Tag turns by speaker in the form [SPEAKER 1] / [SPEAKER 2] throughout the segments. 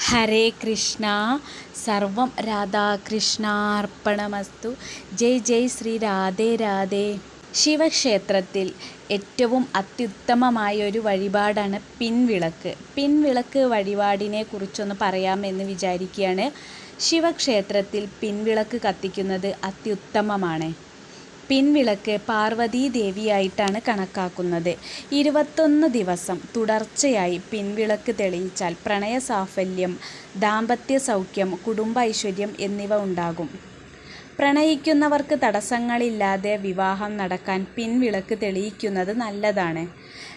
[SPEAKER 1] ഹരേ കൃഷ്ണ. സർവം രാധാകൃഷ്ണാർപ്പണമസ്തു. ജയ് ജയ് ശ്രീ രാധേ രാധേ. ശിവക്ഷേത്രത്തിൽ ഏറ്റവും അത്യുത്തമമായ ഒരു വഴിപാടാണ് പിൻവിളക്ക്. പിൻവിളക്ക് വഴിപാടിനെ കുറിച്ചൊന്ന് പറയാമെന്ന് വിചാരിക്കുകയാണ് ശിവക്ഷേത്രത്തിൽ പിൻവിളക്ക് കത്തിക്കുന്നത് അത്യുത്തമമാണ്. പിൻവിളക്ക് പാർവതീ ദേവിയായിട്ടാണ് കണക്കാക്കുന്നത്. ഇരുപത്തൊന്ന് ദിവസം തുടർച്ചയായി പിൻവിളക്ക് തെളിയിച്ചാൽ പ്രണയ സാഫല്യം ദാമ്പത്യ സൗഖ്യം കുടുംബ ഐശ്വര്യം എന്നിവ ഉണ്ടാകും. പ്രണയിക്കുന്നവർക്ക് തടസ്സങ്ങളില്ലാതെ വിവാഹം നടക്കാൻ പിൻവിളക്ക് തെളിയിക്കുന്നത് നല്ലതാണ്.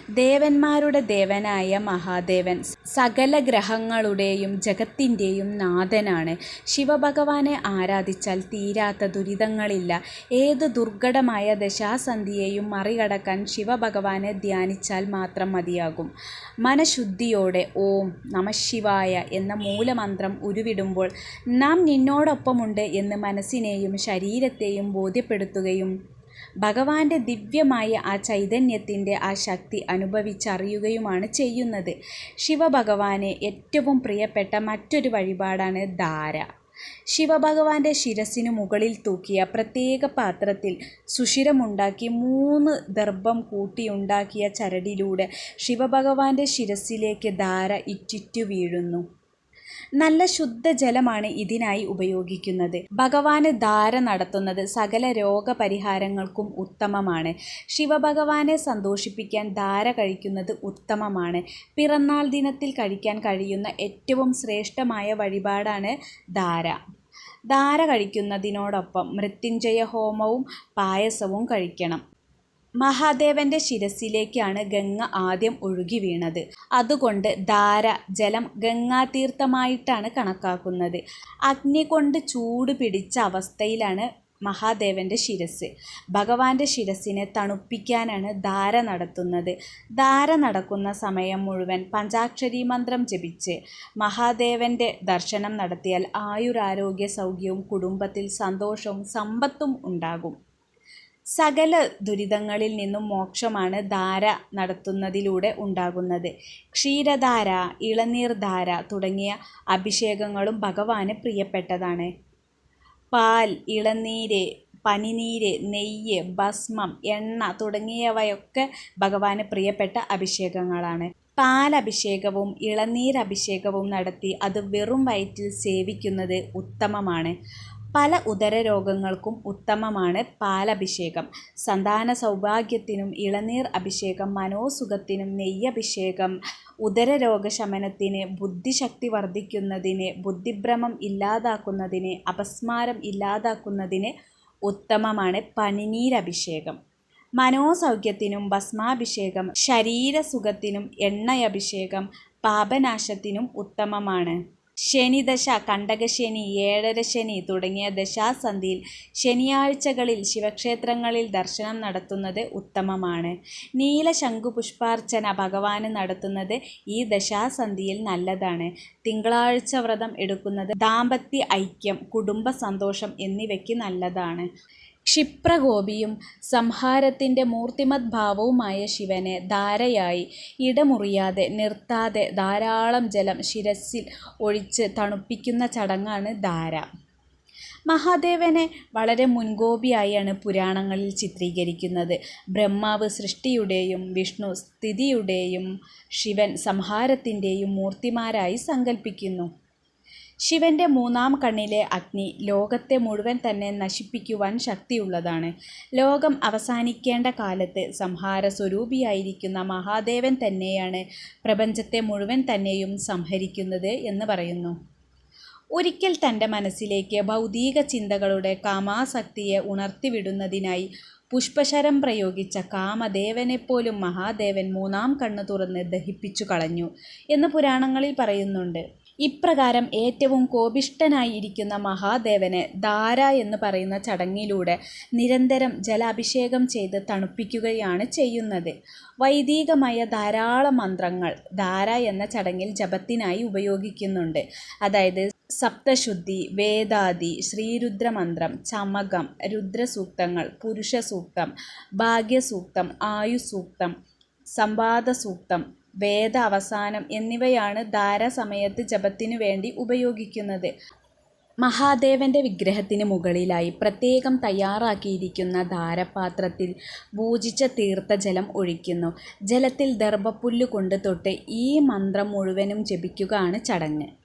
[SPEAKER 1] ദേവന്മാരുടെ ദേവനായ മഹാദേവൻ സകല ഗ്രഹങ്ങളുടെയും ജഗത്തിന്റെയും നാഥനാണ്. ശിവഭഗവാനെ ആരാധിച്ചാൽ തീരാത്ത ദുരിതങ്ങളില്ല. ഏത് ദുർഘടമായ ദശാസന്ധിയെയും മറികടക്കാൻ ശിവഭഗവാനെ ധ്യാനിച്ചാൽ മാത്രം മതിയാകും. മനഃശുദ്ധിയോടെ ഓം നമശിവായ എന്ന മൂലമന്ത്രം ഉരുവിടുമ്പോൾ നാം നിന്നോടൊപ്പമുണ്ട് എന്ന് മനസ്സിനെയും ശരീരത്തെയും ബോധ്യപ്പെടുത്തുകയും ഭഗവാന്റെ ദിവ്യമായ ആ ചൈതന്യത്തിന്റെ ആ ശക്തി അനുഭവിച്ചറിയുകയുമാണ് ചെയ്യുന്നത്. ശിവഭഗവാനെ ഏറ്റവും പ്രിയപ്പെട്ട മറ്റൊരു വഴിപാടാണ് ധാര. ശിവഭഗവാന്റെ ശിരസിനു മുകളിൽ തൂക്കിയ പ്രത്യേക പാത്രത്തിൽ സുഷിരമുണ്ടാക്കി മൂന്ന് ദർഭം കൂട്ടിയുണ്ടാക്കിയ ചരടിലൂടെ ശിവഭഗവാന്റെ ശിരസിലേക്ക് ധാര ഇറ്റിറ്റു വീഴുന്നു. നല്ല ശുദ്ധജലമാണ് ഇതിനായി ഉപയോഗിക്കുന്നത്. ഭഗവാന് ധാര നടത്തുന്നത് സകല രോഗപരിഹാരങ്ങൾക്കും ഉത്തമമാണ്. ശിവഭഗവാനെ സന്തോഷിപ്പിക്കാൻ ധാര കഴിക്കുന്നത് ഉത്തമമാണ്. പിറന്നാൾ ദിനത്തിൽ കഴിക്കാൻ കഴിയുന്ന ഏറ്റവും ശ്രേഷ്ഠമായ വഴിപാടാണ് ധാര. ധാര കഴിക്കുന്നതിനോടൊപ്പം മൃത്യുഞ്ജയ ഹോമവും പായസവും കഴിക്കണം. മഹാദേവന്റെ ശിരസിലേക്കാണ് ഗംഗ ആദ്യം ഒഴുകി വീണത്. അതുകൊണ്ട് ധാര ജലം ഗംഗാതീർത്ഥമായിട്ടാണ് കണക്കാക്കുന്നത്. അഗ്നി കൊണ്ട് ചൂട് പിടിച്ച അവസ്ഥയിലാണ് മഹാദേവന്റെ ശിരസ് ഭഗവാന്റെ ശിരസിനെ തണുപ്പിക്കാനാണ് ധാര നടത്തുന്നത്. ധാര നടക്കുന്ന സമയം മുഴുവൻ പഞ്ചാക്ഷരി മന്ത്രം ജപിച്ച് മഹാദേവന്റെ ദർശനം നടത്തിയാൽ ആയുരാരോഗ്യ സൗഖ്യവും കുടുംബത്തിൽ സന്തോഷവും സമ്പത്തും ഉണ്ടാകും. സകല ദുരിതങ്ങളിൽ നിന്നും മോക്ഷമാണ് ധാര നടത്തുന്നതിലൂടെ ഉണ്ടാകുന്നത്. ക്ഷീരധാര ഇളനീർധാര തുടങ്ങിയ അഭിഷേകങ്ങളും ഭഗവാന് പ്രിയപ്പെട്ടതാണ്. പാൽ ഇളനീര് പനിനീര് നെയ്യ് ഭസ്മം എണ്ണ തുടങ്ങിയവയൊക്കെ ഭഗവാന് പ്രിയപ്പെട്ട അഭിഷേകങ്ങളാണ്. പാലഭിഷേകവും ഇളനീരഭിഷേകവും നടത്തി അത് വെറും വയറ്റിൽ സേവിക്കുന്നത് ഉത്തമമാണ്. പല ഉദരരോഗങ്ങൾക്കും ഉത്തമമാണ് പാലഭിഷേകം. സന്താന സൗഭാഗ്യത്തിനും ഇളനീർ അഭിഷേകം മനോസുഖത്തിനും നെയ്യഭിഷേകം ഉദരരോഗശമനത്തിന് ബുദ്ധിശക്തി വർദ്ധിക്കുന്നതിന് ബുദ്ധിഭ്രമം ഇല്ലാതാക്കുന്നതിന് അപസ്മാരം ഇല്ലാതാക്കുന്നതിന് ഉത്തമമാണ് പനിനീരഭിഷേകം. മനോസൗഖ്യത്തിനും ഭസ്മാഭിഷേകം ശരീരസുഖത്തിനും എണ്ണയഭിഷേകം പാപനാശത്തിനും ഉത്തമമാണ്. ശനിദശ കണ്ടകശനി ഏഴരശനി തുടങ്ങിയ ദശാസന്ധിയിൽ ശനിയാഴ്ചകളിൽ ശിവക്ഷേത്രങ്ങളിൽ ദർശനം നടത്തുന്നത് ഉത്തമമാണ്. നീലശംഖുപുഷ്പാർച്ചന ഭഗവാന് നടത്തുന്നത് ഈ ദശാസന്ധിയിൽ നല്ലതാണ്. തിങ്കളാഴ്ച വ്രതം എടുക്കുന്നത് ദാമ്പത്യ ഐക്യം കുടുംബ സന്തോഷം എന്നിവയ്ക്ക് നല്ലതാണ്. ക്ഷിപ്രകോപിയും സംഹാരത്തിന്റെ മൂർത്തിമത് ഭാവവുമായ ശിവനെ ധാരയായി ഇടമുറിയാതെ നിർത്താതെ ധാരാളം ജലം ശിരസിൽ ഒഴിച്ച് തണുപ്പിക്കുന്ന ചടങ്ങാണ് ധാര. മഹാദേവനെ വളരെ മുൻകോപിയായാണ് പുരാണങ്ങളിൽ ചിത്രീകരിക്കുന്നത്. ബ്രഹ്മാവ് സൃഷ്ടിയുടെയും വിഷ്ണു സ്ഥിതിയുടെയും ശിവൻ സംഹാരത്തിന്റെയും മൂർത്തിമാരായി സങ്കല്പിക്കുന്നു ശിവന്റെ മൂന്നാം കണ്ണിലെ അഗ്നി ലോകത്തെ മുഴുവൻ തന്നെ നശിപ്പിക്കുവാൻ ശക്തിയുള്ളതാണ്. ലോകം അവസാനിക്കേണ്ട കാലത്ത് സംഹാര സ്വരൂപിയായിരിക്കുന്ന മഹാദേവൻ തന്നെയാണ് പ്രപഞ്ചത്തെ മുഴുവൻ തന്നെയും സംഹരിക്കുന്നത് എന്ന് പറയുന്നു. ഒരിക്കൽ തന്റെ മനസ്സിലേക്ക് ഭൗതിക ചിന്തകളുടെ കാമാസക്തിയെ ഉണർത്തിവിടുന്നതിനായി പുഷ്പശരം പ്രയോഗിച്ച കാമദേവനെപ്പോലും മഹാദേവൻ മൂന്നാം കണ്ണ് തുറന്ന് ദഹിപ്പിച്ചു കളഞ്ഞു എന്ന് പുരാണങ്ങളിൽ പറയുന്നുണ്ട്. ഇപ്രകാരം ഏറ്റവും കോപിഷ്ഠനായിരിക്കുന്ന മഹാദേവനെ ധാര എന്ന് പറയുന്ന ചടങ്ങിലൂടെ നിരന്തരം ജലാഭിഷേകം ചെയ്ത് തണുപ്പിക്കുകയാണ് ചെയ്യുന്നത്. വൈദികമായ ധാരാളം മന്ത്രങ്ങൾ ധാര എന്ന ചടങ്ങിൽ ജപത്തിനായി ഉപയോഗിക്കുന്നുണ്ട്. അതായത് സപ്തശുദ്ധി വേദാദി ശ്രീരുദ്രമന്ത്രം ചമകം രുദ്രസൂക്തങ്ങൾ പുരുഷസൂക്തം ഭാഗ്യസൂക്തം ആയുസൂക്തം സംവാദസൂക്തം വേദ അവസാനം എന്നിവയാണ് ധാരാസമയത്ത് ജപത്തിനു വേണ്ടി ഉപയോഗിക്കുന്നത്. മഹാദേവന്റെ വിഗ്രഹത്തിന് മുകളിലായി പ്രത്യേകം തയ്യാറാക്കിയിരിക്കുന്ന ധാരപാത്രത്തിൽ പൂജിച്ച തീർത്ഥജലം ഒഴിക്കുന്നു. ജലത്തിൽ ദർഭപ്പുല്ല് കൊണ്ട് തൊട്ട് ഈ മന്ത്രം മുഴുവനും ജപിക്കുകയാണ് ചടങ്ങ്.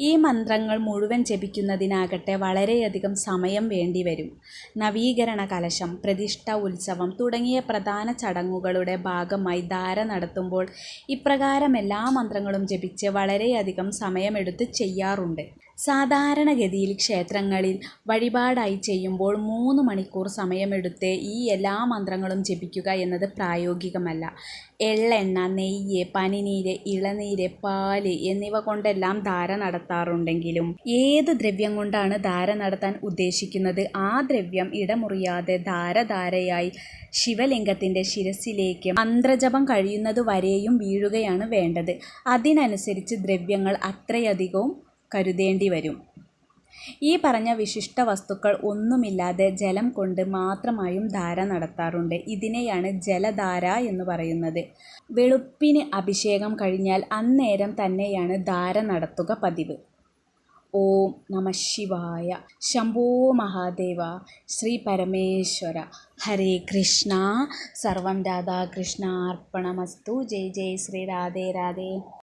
[SPEAKER 1] ഈ മന്ത്രങ്ങൾ മുഴുവൻ ജപിക്കുന്നതിനാകട്ടെ വളരെയധികം സമയം വേണ്ടിവരും. നവീകരണ കലശം, പ്രതിഷ്ഠ, ഉത്സവം തുടങ്ങിയ പ്രധാന ചടങ്ങുകളുടെ ഭാഗമായി ധാര നടത്തുമ്പോൾ ഇപ്രകാരം എല്ലാ മന്ത്രങ്ങളും ജപിച്ച് വളരെയധികം സമയമെടുത്ത് ചെയ്യാറുണ്ട്. സാധാരണഗതിയിൽ ക്ഷേത്രങ്ങളിൽ വഴിപാടായി ചെയ്യുമ്പോൾ മൂന്ന് മണിക്കൂർ സമയമെടുത്ത് ഈ എല്ലാ മന്ത്രങ്ങളും ജപിക്കുക എന്നത് പ്രായോഗികമല്ല. എള്ളെണ്ണ, നെയ്യ്, പനിനീര്, ഇളനീര്, പാൽ എന്നിവ കൊണ്ടെല്ലാം ധാര നടത്താറുണ്ടെങ്കിലും ഏത് ദ്രവ്യം കൊണ്ടാണ് ധാര നടത്താൻ ഉദ്ദേശിക്കുന്നത് ആ ദ്രവ്യം ഇടമുറിയാതെ ധാരധാരയായി ശിവലിംഗത്തിന്റെ ശിരസിലേക്ക് മന്ത്രജപം കഴിയുന്നതുവരെയും വീഴുകയാണ് വേണ്ടത്. അതിനനുസരിച്ച് ദ്രവ്യങ്ങൾ അത്രയധികവും കരുതേണ്ടിവരും. ഈ പറഞ്ഞ വിശിഷ്ട വസ്തുക്കൾ ഒന്നുമില്ലാതെ ജലം കൊണ്ട് മാത്രമായും ധാര നടത്താറുണ്ട്. ഇതിനെയാണ് ജലധാര എന്ന് പറയുന്നത്. വെളുപ്പിന് അഭിഷേകം കഴിഞ്ഞാൽ അന്നേരം തന്നെയാണ് ധാര നടത്തുക പതിവ്. ഓം നമ ശിവായ ശംഭോ മഹാദേവ ശ്രീ പരമേശ്വര ഹരേ കൃഷ്ണ സർവം രാധാകൃഷ്ണാർപ്പണമസ്തു ജയ് ജയ് ശ്രീ രാധേ രാധേ